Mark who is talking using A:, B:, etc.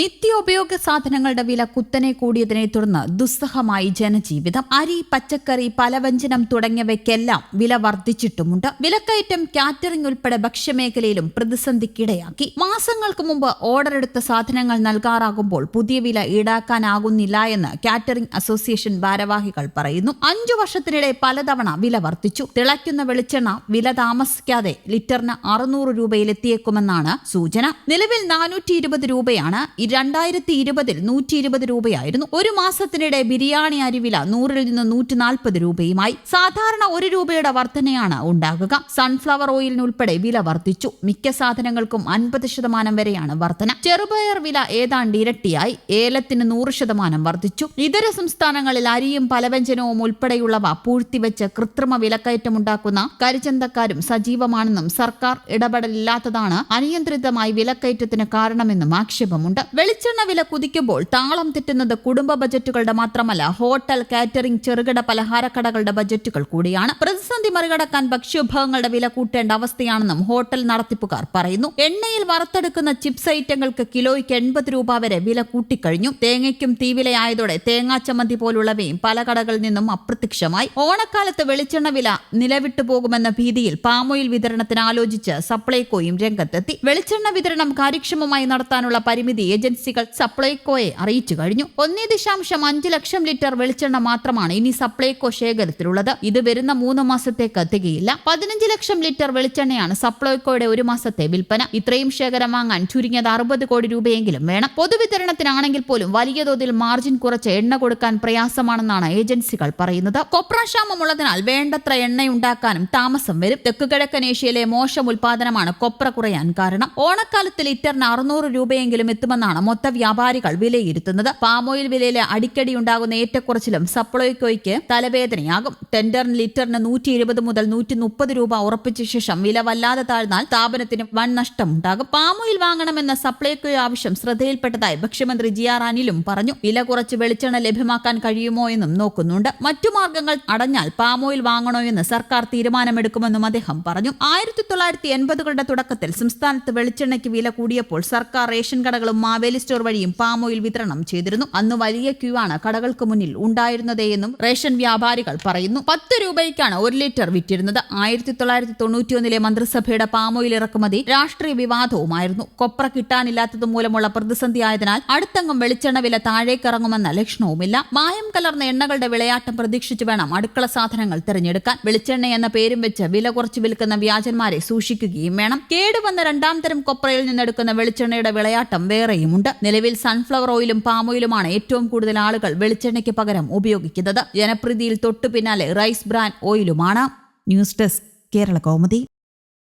A: നിത്യോപയോഗ സാധനങ്ങളുടെ വില കുത്തനെ കൂടിയതിനെ തുടർന്ന് ദുസ്സഹമായി ജനജീവിതം. അരി പച്ചക്കറി പലവ്യഞ്ജനം തുടങ്ങിയവയ്ക്കെല്ലാം വില വർദ്ധിച്ചിട്ടുമുണ്ട്. വിലക്കയറ്റം കാറ്ററിംഗ് ഉൾപ്പെടെ ഭക്ഷ്യമേഖലയിലും പ്രതിസന്ധിക്കിടയാക്കി. മാസങ്ങൾക്ക് മുമ്പ് ഓർഡർ എടുത്ത സാധനങ്ങൾ നൽകാറാകുമ്പോൾ പുതിയ വില ഈടാക്കാനാകുന്നില്ല എന്ന് കാറ്ററിംഗ് അസോസിയേഷൻ ഭാരവാഹികൾ പറയുന്നു. അഞ്ചു വർഷത്തിനിടെ പലതവണ വില വർദ്ധിച്ചു. തിളയ്ക്കുന്ന വെളിച്ചെണ്ണ വില താമസിക്കാതെ ലിറ്ററിന് അറുന്നൂറ് രൂപയിലെത്തിയേക്കുമെന്നാണ് സൂചന. നിലവിൽ നാനൂറ്റി രൂപയാണ് രണ്ടായിരത്തി ഇരുപതിൽ നൂറ്റി ഇരുപത് രൂപയായിരുന്നു. ഒരു മാസത്തിനിടെ ബിരിയാണി അരിവില നൂറിൽ നിന്ന് നൂറ്റി നാൽപ്പത് രൂപയുമായി. സാധാരണ ഒരു രൂപയുടെ വർധനയാണ് ഉണ്ടാകുക. സൺഫ്ലവർ ഓയിലിനുൾപ്പെടെ വില വർദ്ധിച്ചു മിക്ക സാധനങ്ങൾക്കും അൻപത് ശതമാനം വരെയാണ് വർധന. ചെറുപയർ വില ഏതാണ്ട് ഇരട്ടിയായി. ഏലത്തിന് നൂറ് ശതമാനം വർദ്ധിച്ചു ഇതര സംസ്ഥാനങ്ങളിൽ അരിയും പലവ്യഞ്ജനവും ഉൾപ്പെടെയുള്ളവ പൂഴ്ത്തിവെച്ച് കൃത്രിമ വിലക്കയറ്റമുണ്ടാക്കുന്ന കരിചന്തക്കാരും സജീവമാണെന്നും സർക്കാർ ഇടപെടലില്ലാത്തതാണ് അനിയന്ത്രിതമായി വിലക്കയറ്റത്തിന് കാരണമെന്നും ആക്ഷേപമുണ്ട്. വെളിച്ചെണ്ണ വില കുതിക്കുമ്പോൾ താളം തെറ്റുന്നത് കുടുംബ ബജറ്റുകളുടെ മാത്രമല്ല ഹോട്ടൽ കാറ്ററിംഗ് ചെറുകിട പലഹാരക്കടകളുടെ ബജറ്റുകൾ കൂടിയാണ്. പ്രതിസന്ധി മറികടക്കാൻ ഭക്ഷ്യവിഭവങ്ങളുടെ വില കൂട്ടേണ്ട അവസ്ഥയാണെന്നും ഹോട്ടൽ നടത്തിപ്പുകാർ പറയുന്നു. എണ്ണയിൽ വറുത്തെടുക്കുന്ന ചിപ്സ് ഐറ്റങ്ങൾക്ക് കിലോയ്ക്ക് എൺപത് രൂപ വരെ വില കൂട്ടിക്കഴിഞ്ഞു. തേങ്ങയ്ക്കും തീവിലയായതോടെ തേങ്ങാച്ചമ്മന്തി പോലുള്ളവയും പല കടകളിൽ നിന്നും അപ്രത്യക്ഷമായി. ഓണക്കാലത്ത് വെളിച്ചെണ്ണ വില നിലവിട്ടു പോകുമെന്ന ഭീതിയിൽ പാമോയിൽ വിതരണത്തിന് ആലോചിച്ച് സപ്ലൈകോയും രംഗത്തെത്തി. വെളിച്ചെണ്ണ വിതരണം കാര്യക്ഷമമായി നടത്താനുള്ള പരിമിതി ഏജൻസികൾ സപ്ലൈകോയെ അറിയിച്ചു കഴിഞ്ഞു. ഒന്നേ ദശാംശം അഞ്ച് ലക്ഷം ലിറ്റർ വെളിച്ചെണ്ണ മാത്രമാണ് ഇനി സപ്ലൈകോ ശേഖരത്തിലുള്ളത്. ഇത് വരുന്ന മൂന്ന് മാസത്തേക്ക് തികയില്ല പതിനഞ്ച് ലക്ഷം ലിറ്റർ വെളിച്ചെണ്ണയാണ് സപ്ലൈകോയുടെ ഒരു മാസത്തെ വിൽപ്പന. ഇത്രയും ശേഖരം വാങ്ങാൻ ചുരുങ്ങിയത് അറുപത് കോടി രൂപയെങ്കിലും വേണം. പൊതുവിതരണത്തിനാണെങ്കിൽ പോലും വലിയ തോതിൽ മാർജിൻ കുറച്ച് എണ്ണ കൊടുക്കാൻ പ്രയാസമാണെന്നാണ് ഏജൻസികൾ പറയുന്നത്. കൊപ്രാക്ഷാമം വേണ്ടത്ര വേണ്ടത്ര എണ്ണയുണ്ടാക്കാനും താമസം വരും. തെക്ക് കിഴക്കൻ ഏഷ്യയിലെ മോശം ഉൽപാദനമാണ് കൊപ്ര കുറയാൻ കാരണം. ഓണക്കാലത്ത് ലിറ്ററിന് അറുന്നൂറ് രൂപയെങ്കിലും എത്തുമെന്നാണ് മൊത്ത വ്യാപാരികൾ വിലയിരുത്തുന്നത്. പാമോയിൽ വിലയിലെ അടിക്കടി ഉണ്ടാകുന്ന ഏറ്റക്കുറച്ചിലും സപ്ലൈകോയ്ക്ക് തലവേദനയാകും. ടെൻഡറിന് ലിറ്ററിന് നൂറ്റി ഇരുപത് മുതൽ നൂറ്റി മുപ്പത് രൂപ ഉറപ്പിച്ച ശേഷം വില വല്ലാതെ താഴ്ന്നാൽ സ്ഥാപനത്തിന് വൻ നഷ്ടമുണ്ടാകും. പാമോയിൽ വാങ്ങണമെന്ന സപ്ലൈകോ ആവശ്യം ശ്രദ്ധയിൽപ്പെട്ടതായി ഭക്ഷ്യമന്ത്രി ജി ആർ അനിലും പറഞ്ഞു. വില കുറച്ച് വെളിച്ചെണ്ണ ലഭ്യമാക്കാൻ കഴിയുമോ എന്നും നോക്കുന്നുണ്ട്. മറ്റു മാർഗങ്ങൾ അടഞ്ഞാൽ പാമോയിൽ വാങ്ങണോ എന്ന് സർക്കാർ തീരുമാനമെടുക്കുമെന്നും അദ്ദേഹം പറഞ്ഞു. ആയിരത്തി തൊള്ളായിരത്തി എൺപതുകളുടെ തുടക്കത്തിൽ സംസ്ഥാനത്ത് വെളിച്ചെണ്ണയ്ക്ക് വില കൂടിയപ്പോൾ സർക്കാർ റേഷൻ കടകളും മാവേലി സ്റ്റോർ വഴിയും പാമോയിൽ വിതരണം ചെയ്തിരുന്നു. അന്ന് വലിയ ക്യൂ ആണ് കടകൾക്ക് മുന്നിൽ ഉണ്ടായിരുന്നതെന്നും റേഷൻ വ്യാപാരികൾ പറയുന്നു. പത്ത് രൂപയ്ക്കാണ് ഒരു ലിറ്റർ വിറ്റിരുന്നത്. ആയിരത്തി തൊള്ളായിരത്തി തൊണ്ണൂറ്റിയൊന്നിലെ മന്ത്രിസഭയുടെ പാമോയിൽ ഇറക്കുമതി രാഷ്ട്രീയ വിവാദവുമായിരുന്നു. കൊപ്ര കിട്ടാനില്ലാത്തത് മൂലമുള്ള പ്രതിസന്ധി ആയതിനാൽ അടുത്തങ്ങും വെളിച്ചെണ്ണ വില താഴേക്കിറങ്ങുമെന്ന ലക്ഷണവുമില്ല. മായം കലർന്ന എണ്ണകളുടെ വിളയാട്ടം പ്രതീക്ഷിച്ചു വേണം അടുക്കള സാധനങ്ങൾ തിരഞ്ഞെടുക്കാൻ. വെളിച്ചെണ്ണ എന്ന പേരും വെച്ച് വില കുറച്ച് വിൽക്കുന്ന വ്യാജന്മാരെ സൂക്ഷിക്കുകയും വേണം. കേടുവന്ന രണ്ടാം തരം കൊപ്രയിൽ നിന്നെടുക്കുന്ന വെളിച്ചെണ്ണയുടെ വിളയാട്ടം വേറെയുമുണ്ട് നിലവിൽ സൺഫ്ലവർ ഓയിലും പാം ഓയിലുമാണ് ഏറ്റവും കൂടുതൽ ആളുകൾ വെളിച്ചെണ്ണയ്ക്ക് പകരം ഉപയോഗിക്കുന്നത്. ജനപ്രീതിയിൽ തൊട്ടു പിന്നാലെ റൈസ് ബ്രാൻഡ് ഓയിലുമാണ് ന്യൂസ് ഡെസ്ക് കേരള കൗമുദി.